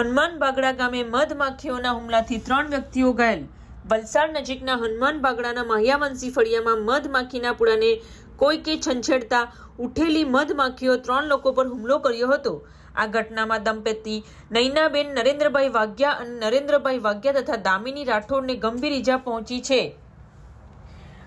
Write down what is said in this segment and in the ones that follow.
હનુમાન બાગડા ગામે મધમાખીઓના હુમલાથી ત્રણ વ્યક્તિઓ ઘાયલ. વલસાડ નજીકના હનુમાન બાગડાના માહ્યાવંશી ફળિયામાં મધમાખીના પૂડાને કોઈકે છંછેડતા ઉઠેલી મધમાખીઓ ત્રણ લોકો પર હુમલો કર્યો હતો. આ ઘટનામાં દંપતી નૈનાબેન નરેન્દ્રભાઈ વાગ્યા અને નરેન્દ્રભાઈ વાગ્યા તથા દામિની રાઠોડને ગંભીર ઈજા પહોંચી છે.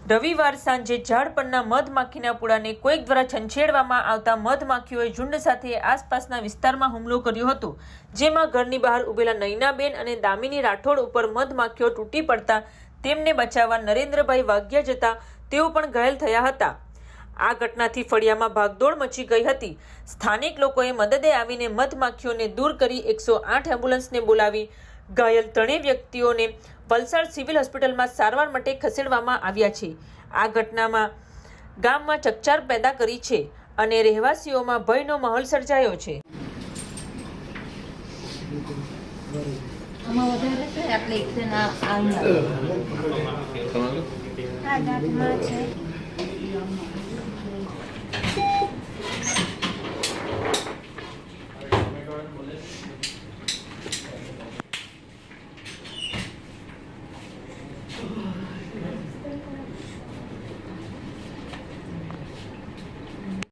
રવિવાર સાંજે ઝાડ પરના મધમાખીના પુળાને કોઈક દ્વારા છંછેડવામાં આવતા મધમાખીઓએ ઝુંડ સાથે આસપાસના વિસ્તારમાં હુમલો કર્યો હતો, જેમાં ઘરની બહાર ઉભેલા નૈનાબેન અને દામિની રાઠોડ ઉપર મધમાખીઓ તૂટી પડતા તેમને બચાવવા નરેન્દ્રભાઈ વાગ્યા જતા તેઓ પણ ઘાયલ થયા હતા. આ ઘટનાથી ફળિયામાં ભાગદોડ મચી ગઈ હતી. સ્થાનિક લોકોએ મદદે આવીને મધમાખીઓને દૂર કરી એકસો આઠ એમ્બ્યુલન્સને બોલાવી ઘાયલ ત્રણેય વ્યક્તિઓને વલસાડ સિવિલ હોસ્પિટલમાં સારવાર માટે ખસેડવામાં આવ્યા છે. આ ઘટનામાં ગામમાં ચકચાર પેદા કરી છે અને રહેવાસીઓમાં ભયનો માહોલ સર્જાયો છે. આમાં વધારે છે આપણે એકસો ના